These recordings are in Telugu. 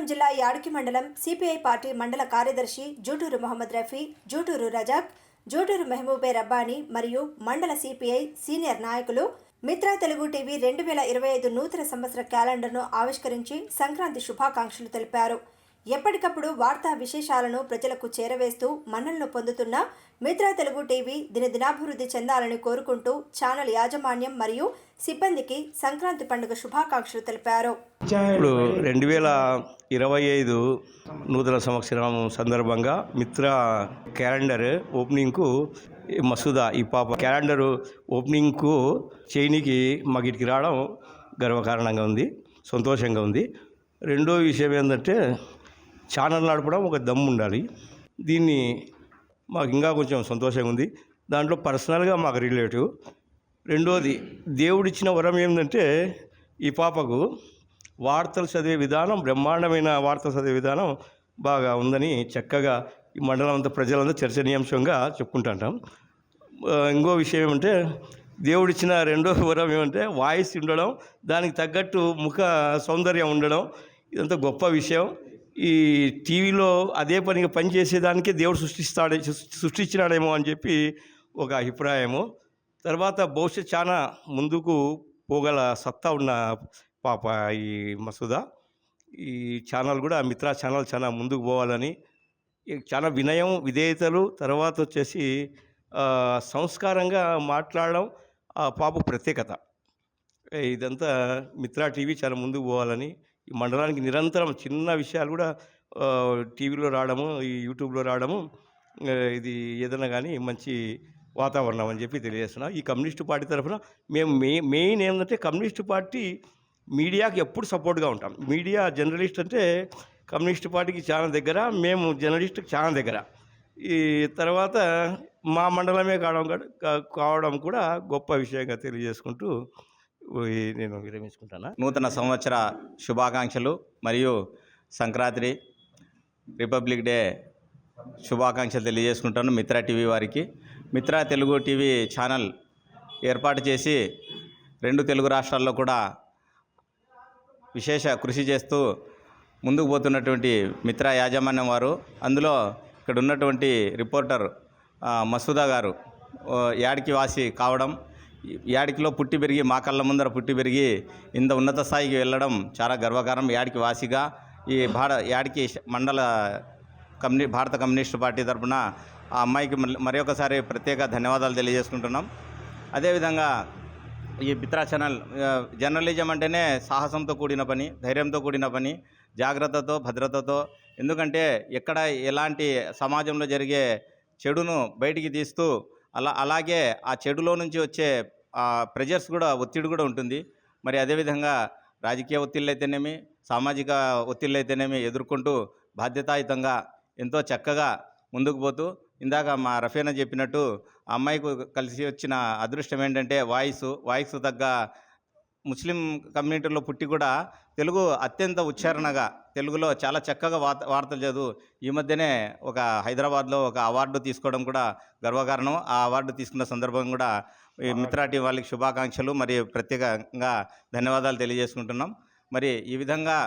అనంతపురం జిల్లా యాడికి మండలం సిపిఐ పార్టీ మండల కార్యదర్శి జూటూరు మొహమ్మద్ రఫీ జూటూరు రజాక్ జూటూరు మెహబూబే రబ్బానీ మరియు మండల సిపిఐ సీనియర్ నాయకులు మిత్రా తెలుగు టీవీ రెండు వేల ఇరవై ఐదు నూతన సంవత్సర క్యాలెండర్ను ఆవిష్కరించి సంక్రాంతి శుభాకాంక్షలు తెలిపారు. ఎప్పటికప్పుడు వార్తా విశేషాలను ప్రజలకు చేరవేస్తూ మన్నలను పొందుతున్న మిత్రా తెలుగు టీవీ దినదినాభివృద్ధి చెందాలని కోరుకుంటూ ఛానల్ యాజమాన్యం మరియు సిబ్బందికి సంక్రాంతి పండుగ శుభాకాంక్షలు తెలిపారు. ఇప్పుడు రెండు వేల ఇరవై ఐదు నూతన సంవత్సరం సందర్భంగా మిత్ర క్యాలెండర్ ఓపెనింగ్కు మసూదా ఈ పాప క్యాలెండర్ ఓపెనింగ్కు చేయనికి మాకు ఇటుకి రావడం గర్వకారణంగా ఉంది సంతోషంగా ఉంది. రెండో విషయం ఏంటంటే ఛానల్ నడపడం ఒక దమ్ము ఉండాలి. దీన్ని మాకు ఇంకా కొంచెం సంతోషంగా ఉంది. దాంట్లో పర్సనల్గా మాకు రిలేటివ్. రెండోది దేవుడిచ్చిన వరం ఏంటంటే ఈ పాపకు వార్తలు చదివే విధానం బ్రహ్మాండమైన వార్తలు చదివే విధానం బాగా ఉందని చక్కగా ఈ మండలం అంతా ప్రజలంతా చర్చనీయాంశంగా చెప్పుకుంటుంటాం. ఇంకో విషయం ఏమంటే దేవుడిచ్చిన రెండో వరం ఏమంటే వాయిస్ ఉండడం దానికి తగ్గట్టు ముఖ సౌందర్యం ఉండడం ఇదంతా గొప్ప విషయం. ఈ టీవీలో అదే పనిగా పనిచేసేదానికి దేవుడు సృష్టిస్తాడే సృష్టించినాడేమో అని చెప్పి ఒక అభిప్రాయము. తర్వాత బహుశా చాలా ముందుకు పోగల సత్తా ఉన్న పాప ఈ మసూదా. ఈ ఛానల్ కూడా మిత్రా ఛానల్ చాలా ముందుకు పోవాలని చాలా వినయం విధేయతలు తర్వాత వచ్చేసి సంస్కారంగా మాట్లాడడం ఆ పాప ప్రత్యేకత. ఇదంతా మిత్రా టీవీ చాలా ముందుకు పోవాలని ఈ మండలానికి నిరంతరం చిన్న విషయాలు కూడా టీవీలో రావడము ఈ యూట్యూబ్లో రావడము ఇది ఏదైనా కానీ మంచి వాతావరణం అని చెప్పి తెలియజేస్తున్నా. ఈ కమ్యూనిస్టు పార్టీ తరఫున మేము మెయి మెయిన్ ఏంటంటే కమ్యూనిస్టు పార్టీ మీడియాకి ఎప్పుడు సపోర్ట్గా ఉంటాం. మీడియా జర్నలిస్ట్ అంటే కమ్యూనిస్ట్ పార్టీకి చాలా దగ్గర మేము జర్నలిస్ట్కి చాలా దగ్గర. ఈ తర్వాత మా మండలమే కావడం కా- కావడం కూడా గొప్ప విషయంగా తెలియజేసుకుంటూ నేను విరమించుకుంటాను? నూతన సంవత్సర శుభాకాంక్షలు మరియు సంక్రాంతి రిపబ్లిక్ డే శుభాకాంక్షలు తెలియజేసుకుంటాను మిత్ర టీవీ వారికి. మిత్ర తెలుగు టీవీ ఛానల్ ఏర్పాటు చేసి రెండు తెలుగు రాష్ట్రాల్లో కూడా విశేష కృషి చేస్తూ ముందుకు పోతున్నటువంటి మిత్ర యాజమాన్యం వారు. అందులో ఇక్కడ ఉన్నటువంటి రిపోర్టర్ మసూదా గారు యాడ్కి యాడికి వాసి కావడం యాడికిలో పుట్టి పెరిగి మా కళ్ళ ముందర పుట్టి పెరిగి ఇంత ఉన్నత స్థాయికి వెళ్ళడం చాలా గర్వకారం యాడికి వాసిగా ఈ భార యాడికి మండల కమ్యూని భారత కమ్యూనిస్ట్ పార్టీ తరఫున ఆ అమ్మాయికి మళ్ళీ- ప్రత్యేక ధన్యవాదాలు తెలియజేసుకుంటున్నాం. అదేవిధంగా ఈ మిత్రా ఛానల్ జర్నలిజం అంటేనే సాహసంతో కూడిన పని ధైర్యంతో కూడిన పని జాగ్రత్తతో భద్రతతో. ఎందుకంటే ఎక్కడ ఎలాంటి సమాజంలో జరిగే చెడును బయటికి తీస్తూ అలా అలాగే ఆ చెడులో నుంచి వచ్చే ప్రెజర్స్ కూడా ఒత్తిడి కూడా ఉంటుంది. మరి అదేవిధంగా రాజకీయ ఒత్తిళ్ళు అయితేనేమి సామాజిక ఒత్తిళ్ళు అయితేనేమి ఎదుర్కొంటూ బాధ్యతాయుతంగా ఎంతో చక్కగా ముందుకు పోతూ ఇందాక మా రఫీనా చెప్పినట్టు ఆ అమ్మాయికు కలిసి వచ్చిన అదృష్టం ఏంటంటే వాయిస్ వాయిస్ తగ్గ ముస్లిం కమ్యూనిటీలో పుట్టి కూడా తెలుగు అత్యంత ఉచ్చారణగా తెలుగులో చాలా చక్కగా వార్త వార్తలు చదువు. ఈ మధ్యనే ఒక హైదరాబాద్లో ఒక అవార్డు తీసుకోవడం కూడా గర్వకారణం. ఆ అవార్డు తీసుకున్న సందర్భం కూడా ఈ మిత్రాటి వాళ్ళకి శుభాకాంక్షలు. మరి ప్రత్యేకంగా ధన్యవాదాలు తెలియజేసుకుంటున్నాం. మరి ఈ విధంగా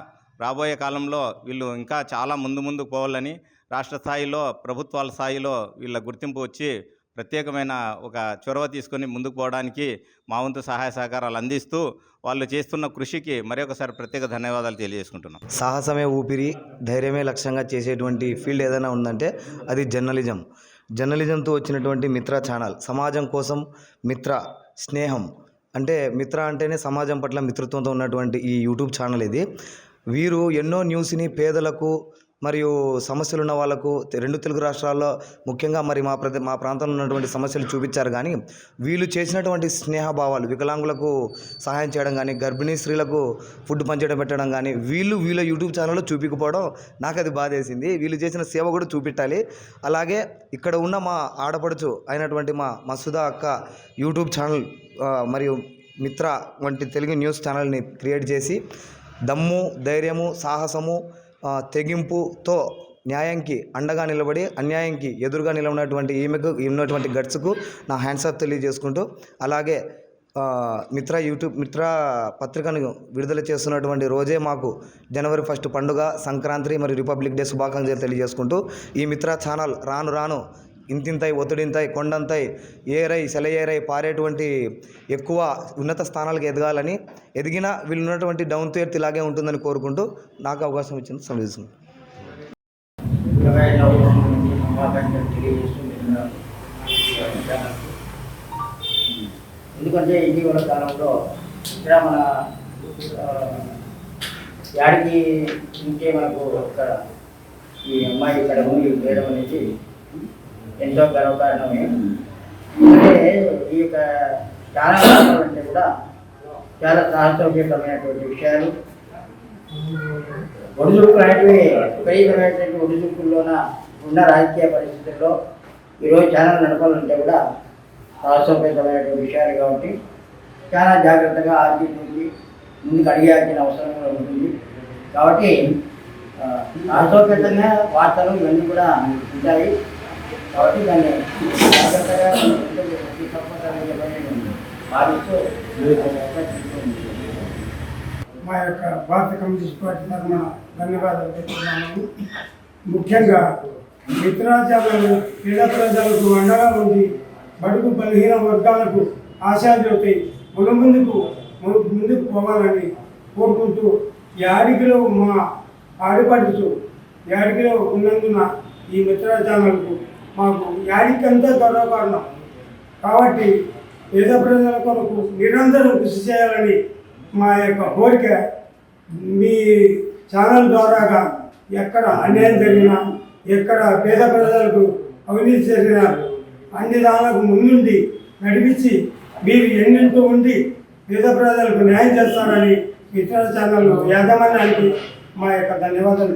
రాబోయే కాలంలో వీళ్ళు ఇంకా చాలా ముందు ముందుకు పోవాలని రాష్ట్ర స్థాయిలో ప్రభుత్వాల స్థాయిలో వీళ్ళ గుర్తింపు వచ్చి ప్రత్యేకమైన ఒక చొరవ తీసుకొని ముందుకు పోవడానికి మా వంతు సహాయ సహకారాలు అందిస్తూ వాళ్ళు చేస్తున్న కృషికి మరొకసారి ప్రత్యేక ధన్యవాదాలు తెలియజేసుకుంటున్నాం. సాహసమే ఊపిరి ధైర్యమే లక్ష్యంగా చేసేటువంటి ఫీల్డ్ ఏదైనా ఉందంటే అది జర్నలిజం. జర్నలిజంతో వచ్చినటువంటి మిత్ర ఛానల్ సమాజం కోసం మిత్ర స్నేహం అంటే మిత్ర అంటేనే సమాజం పట్ల మిత్రత్వంతో ఉన్నటువంటి ఈ యూట్యూబ్ ఛానల్ ఇది. వీరు ఎన్నో న్యూస్ని పేదలకు మరియు సమస్యలు ఉన్న వాళ్ళకు రెండు తెలుగు రాష్ట్రాల్లో ముఖ్యంగా మరి మా ప్రతి మా ప్రాంతంలో ఉన్నటువంటి సమస్యలు చూపించారు కానీ వీళ్ళు చేసినటువంటి స్నేహభావాలు వికలాంగులకు సహాయం చేయడం కానీ గర్భిణీ స్త్రీలకు ఫుడ్ పంచడం పెట్టడం కానీ వీళ్ళు వీళ్ళ యూట్యూబ్ ఛానల్లో చూపించకపోవడం నాకు అది బాధేసింది. వీళ్ళు చేసిన సేవ కూడా చూపెట్టాలి. అలాగే ఇక్కడ ఉన్న మా ఆడపడుచు అయినటువంటి మా మసుదా అక్క యూట్యూబ్ ఛానల్ మరియు మిత్ర వంటి తెలుగు న్యూస్ ఛానల్ని క్రియేట్ చేసి దమ్ము ధైర్యము సాహసము తెగింపుతో న్యాయంకి అండగా నిలబడి అన్యాయంకి ఎదురుగా నిలబడినటువంటి ఈమెకు ఉన్నటువంటి గట్స్కు నా హ్యాండ్స్ ఆఫ్ తెలియజేసుకుంటూ అలాగే మిత్ర యూట్యూబ్ మిత్ర పత్రికను విడుదల చేస్తున్నటువంటి రోజే మాకు జనవరి ఫస్ట్ పండుగ సంక్రాంతి మరియు రిపబ్లిక్ డే శుభాకాంక్షలు తెలియజేసుకుంటూ ఈ మిత్ర ఛానల్ రాను రాను ఇంతింతై ఒత్తిడింతై కొండంతై ఏరై సెలయేరై పారేటువంటి ఎక్కువ ఉన్నత స్థానాలకు ఎదగాలని ఎదిగినా వీళ్ళు ఉన్నటువంటి డౌన్ టు ఎర్త్ ఇలాగే ఉంటుందని కోరుకుంటూ నాకు అవకాశం ఇచ్చింది సందేశం ఎందుకంటే ఇటీవల కాలంలో ఇక్కడ మన యాడికి ఇంకే మనకు ఇక్కడ ఈ అమ్మాయి ఇక్కడ ఉంది వేయడం అనేది ఎంతో గర్వకారణమే ఎందుకంటే ఈ యొక్క చాలా అంటే కూడా చాలా సాహసోపేతమైనటువంటి విషయాలు. ఒడిదుడుకులు అనేటివి విపరీతమైనటువంటి ఒడిదుడుకుల్లోన ఉన్న రాజకీయ పరిస్థితుల్లో ఈరోజు ఛానల్ నడపాలంటే కూడా సాహసోపేతమైనటువంటి విషయాలు కాబట్టి చాలా జాగ్రత్తగా ఆలోచించి ముందుకు అడిగాల్సిన అవసరం కూడా ఉంటుంది. కాబట్టి సాహసోపేతంగా వార్తలు ఇవన్నీ కూడా ఉంటాయి. కాబట్టి దాన్ని జాగ్రత్తగా ప్రతి భావిస్తూ మా యొక్క భారత కమ్యూనిస్ట్ పార్టీ తరఫున ధన్యవాదాలు తెలుపుతున్నాము. ముఖ్యంగా మిత్రాచారాలు పేద ప్రజలకు అండగా ఉంది బడుగు బలహీన వర్గాలకు ఆశాజ్యోతి మన ముందుకు ముందుకు పోవాలని కోరుకుంటూ యాడికిలో మా ఆడిపడుతూ యాడికిలో ఉన్నందున ఈ మిత్రాచారాలకు మాకు యాడికంతా గౌరవకారణం కాబట్టి పేద ప్రజల కొరకు నిరంతరం కృషి చేయాలని మా యొక్క కోరిక మీ ఛానల్ ద్వారాగా ఎక్కడ అన్యాయం జరిగినా ఎక్కడ పేద ప్రజలకు అవినీతి జరిగినా అన్ని దానికి ముందుండి నడిపించి మీరు ఎన్నింటూ ఉండి పేద ప్రజలకు న్యాయం చేస్తారని ఇతర ఛానల్ యాజమాన్యానికి మా యొక్క ధన్యవాదాలు